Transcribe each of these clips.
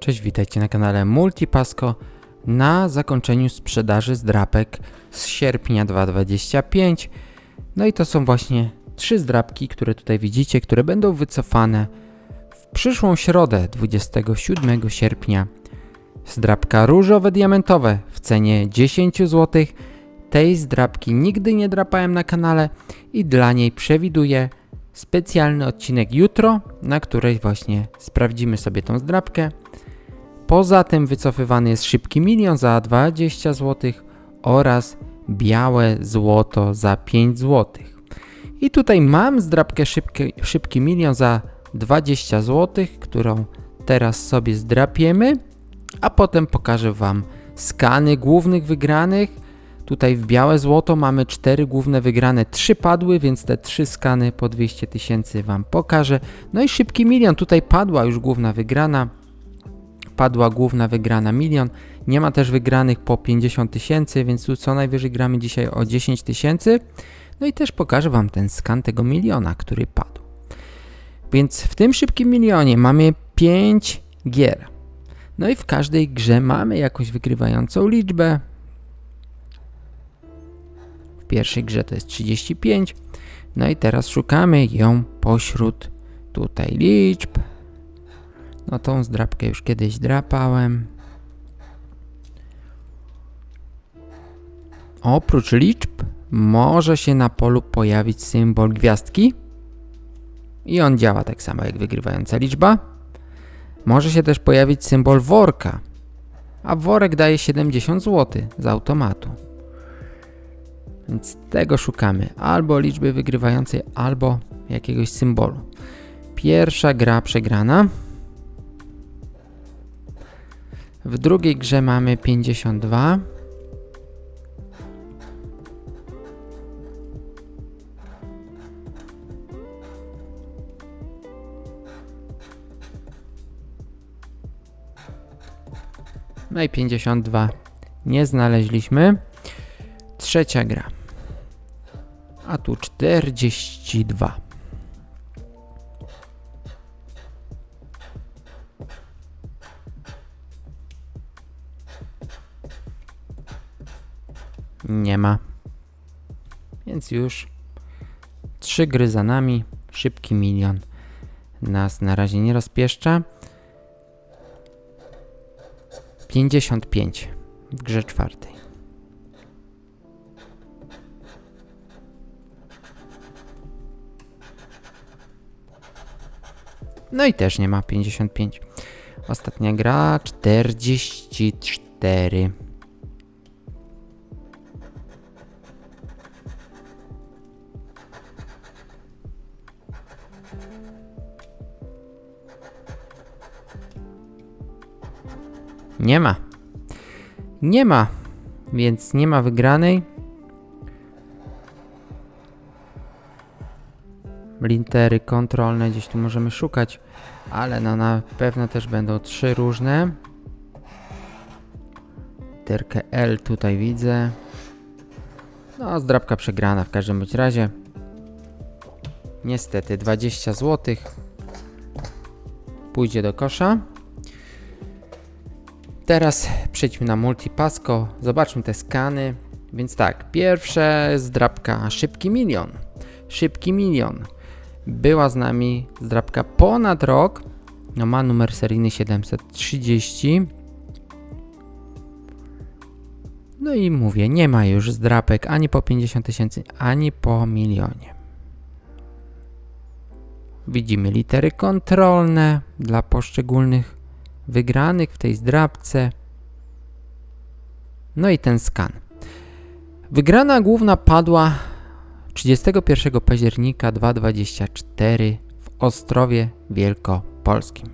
Cześć, witajcie na kanale Multipasco na zakończeniu sprzedaży zdrapek z sierpnia 2025. No i to są właśnie trzy zdrapki, które tutaj widzicie, które będą wycofane w przyszłą środę 27 sierpnia. Zdrapka różowe diamentowe w cenie 10 zł. Tej zdrapki nigdy nie drapałem na kanale i dla niej przewiduję specjalny odcinek jutro, na której właśnie sprawdzimy sobie tą zdrapkę. Poza tym wycofywany jest szybki milion za 20 zł oraz białe złoto za 5 zł. I tutaj mam zdrapkę szybki, szybki milion za 20 zł, którą teraz sobie zdrapiemy, a potem pokażę Wam skany głównych wygranych. Tutaj w białe złoto mamy cztery główne wygrane, trzy padły, więc te trzy skany po 200 tysięcy Wam pokażę. No i szybki milion, tutaj padła już główna wygrana, padła główna wygrana milion. Nie ma też wygranych po 50 tysięcy, więc tu co najwyżej gramy dzisiaj o 10 tysięcy. No i też pokażę Wam ten skan tego miliona, który padł. Więc w tym szybkim milionie mamy 5 gier. No i w każdej grze mamy jakąś wygrywającą liczbę. W pierwszej grze to jest 35. No i teraz szukamy ją pośród tutaj liczb. No tą zdrapkę już kiedyś drapałem. Oprócz liczb może się na polu pojawić symbol gwiazdki i on działa tak samo jak wygrywająca liczba. Może się też pojawić symbol worka, a worek daje 70 zł z automatu. Więc tego szukamy, albo liczby wygrywającej, albo jakiegoś symbolu. Pierwsza gra przegrana. W drugiej grze mamy 52. No i 52 nie znaleźliśmy. Trzecia gra. A tu 42. Nie ma. Więc już trzy gry za nami. Szybki milion nas na razie nie rozpieszcza. 55 w grze czwartej. No i też nie ma 55. Ostatnia gra 44. Nie ma. Nie ma. Więc nie ma wygranej. Litery kontrolne gdzieś tu możemy szukać, ale no na pewno też będą trzy różne. Literkę L tutaj widzę. No, zdrabka przegrana w każdym bądź razie. Niestety 20 zł pójdzie do kosza. Teraz przejdźmy na Multipasco, zobaczmy te skany. Więc tak, pierwsze zdrabka Szybki Milion. Szybki Milion. Była z nami zdrabka ponad rok. No, ma numer seryjny 730. No i mówię, nie ma już zdrapek ani po 50 tysięcy, ani po milionie. Widzimy litery kontrolne dla poszczególnych wygranych w tej zdrabce. No i ten skan. Wygrana główna padła 31 października 2024 w Ostrowie Wielkopolskim.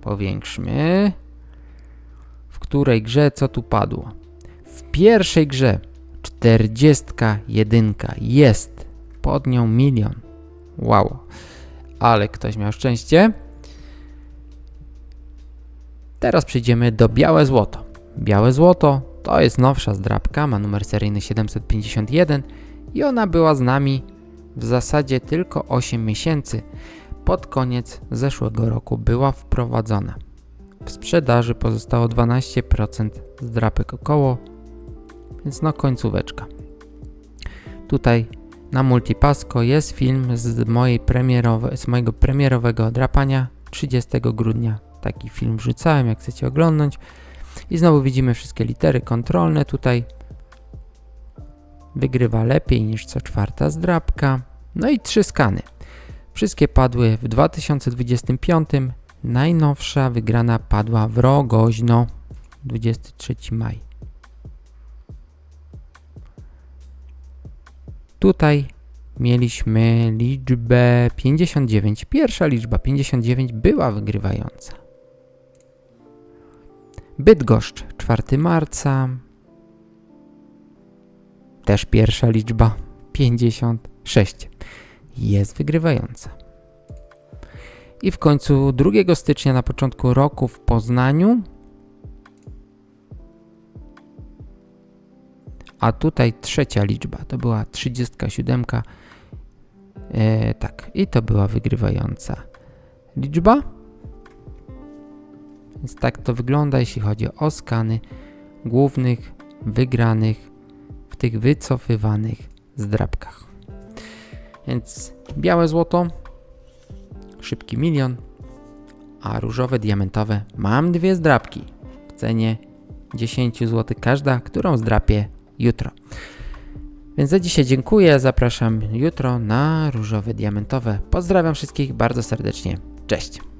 Powiększmy. W której grze co tu padło? W pierwszej grze 41 jest. Pod nią milion. Wow. Ale ktoś miał szczęście. Teraz przejdziemy do białe złoto. Białe złoto to jest nowsza zdrabka, ma numer seryjny 751 i ona była z nami w zasadzie tylko 8 miesięcy. Pod koniec zeszłego roku była wprowadzona. w sprzedaży pozostało 12% zdrapek około, więc no końcóweczka. Tutaj na Multipasco jest film z, mojej premierowe, z mojego premierowego drapania 30 grudnia. Taki film wrzucałem, jak chcecie oglądnąć. I znowu widzimy wszystkie litery kontrolne tutaj. Wygrywa lepiej niż co czwarta zdrapka. No i trzy skany. Wszystkie padły w 2025. Najnowsza wygrana padła w Rogoźno 23 maj. Tutaj mieliśmy liczbę 59. Pierwsza liczba 59 była wygrywająca. Bydgoszcz 4 marca. Też pierwsza liczba 56 jest wygrywająca. I w końcu 2 stycznia na początku roku w Poznaniu. A tutaj trzecia liczba, to była 37. E, tak, i to była wygrywająca liczba. Więc tak to wygląda, jeśli chodzi o skany głównych wygranych w tych wycofywanych zdrabkach. Więc białe złoto, szybki milion, a różowe, diamentowe mam dwie zdrabki w cenie 10 zł każda, którą zdrapię jutro. Więc za dzisiaj dziękuję, zapraszam jutro na różowe, diamentowe. Pozdrawiam wszystkich bardzo serdecznie. Cześć!